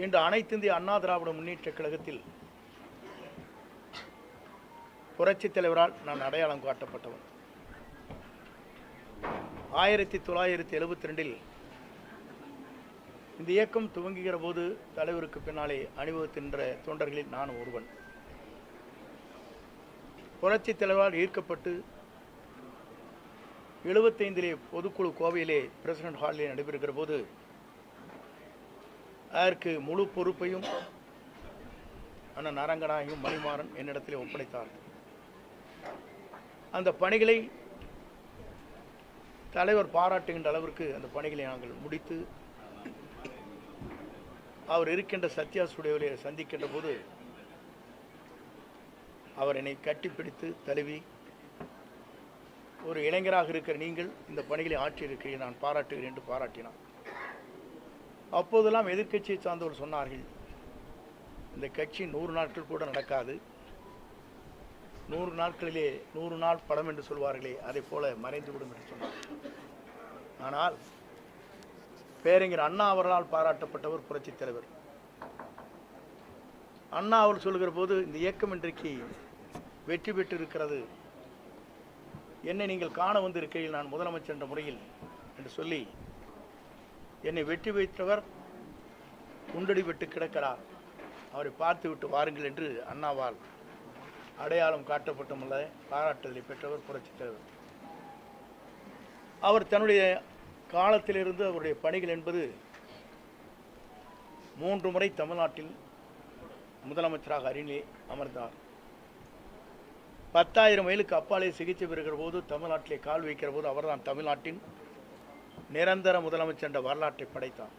இன்று அனைத்து இந்திய அண்ணா திராவிட முன்னேற்றக் கழகத்தில் புரட்சித் தலைவரால் நான் அடையாளம் காட்டப்பட்டவன். ஆயிரத்தி தொள்ளாயிரத்தி எழுபத்தி ரெண்டில் இந்த இயக்கம் துவங்குகிற போது தலைவருக்கு பின்னாலே அணிவகுத்தின்ற தொண்டர்களில் நான் ஒருவன். புரட்சித் தலைவரால் ஈர்க்கப்பட்டு எழுபத்தைந்திலே பொதுக்குழு கோவையிலே பிரசிடென்ட் ஹாலிலே நடைபெறுகிற போது அதற்கு முழு பொறுப்பையும் அண்ணன் நரங்கநாயகம் மணிமாறன் என்னிடத்திலே ஒப்படைத்தார். அந்த பணிகளை தலைவர் பாராட்டுகின்ற அளவிற்கு அந்த பணிகளை நாங்கள் முடித்து அவர் இருக்கின்ற சத்யா ஸ்டுடியோவிலே சந்திக்கின்ற போது அவர் என்னை கட்டிப்பிடித்து தழுவி ஒரு இளைஞராக இருக்கிற நீங்கள் இந்த பணிகளை ஆற்றியிருக்கிறீர்கள் நான் பாராட்டுகிறேன் என்று பாராட்டினார். அப்போதெல்லாம் எதிர்க்கட்சியை சார்ந்தவர் சொன்னார்கள். இந்த கட்சி நூறு நாட்கள் கூட நடக்காது. நூறு நாட்களிலே நூறு நாள் படம் என்று சொல்வார்களே அதை போல மறைந்துவிடும் என்று சொன்னார். ஆனால் பேரறிஞர் அண்ணா அவர்களால் பாராட்டப்பட்டவர் புரட்சித் தலைவர். அண்ணா அவர் சொல்கிற போது இந்த இயக்கம் இன்றைக்கு வெற்றி பெற்று இருக்கிறது என்னை நீங்கள் காண வந்திருக்கையில் நான் முதலமைச்சர் என்ற முறையில் என்று சொல்லி என்னை வெற்றி வைத்தவர் குண்டடி விட்டு கிடக்கிறார். அவரை பார்த்து விட்டு வாருங்கள் என்று அண்ணாவால் அடையாளம் காட்டப்பட்டுமல்ல பாராட்டுதலை பெற்றவர் புரட்சித் தலைவர். அவர் தன்னுடைய காலத்திலிருந்து அவருடைய பணிகள் என்பது மூன்று முறை தமிழ்நாட்டில் முதலமைச்சராக அருகிலே அமர்ந்தார். பத்தாயிரம் மைலுக்கு அப்பாலே சிகிச்சை பெறுகிற போது தமிழ்நாட்டிலே கால் வைக்கிற போது அவர்தான் தமிழ்நாட்டின் நிரந்தர முதலமைச்சர் என்ற வரலாற்றை படைத்தான்.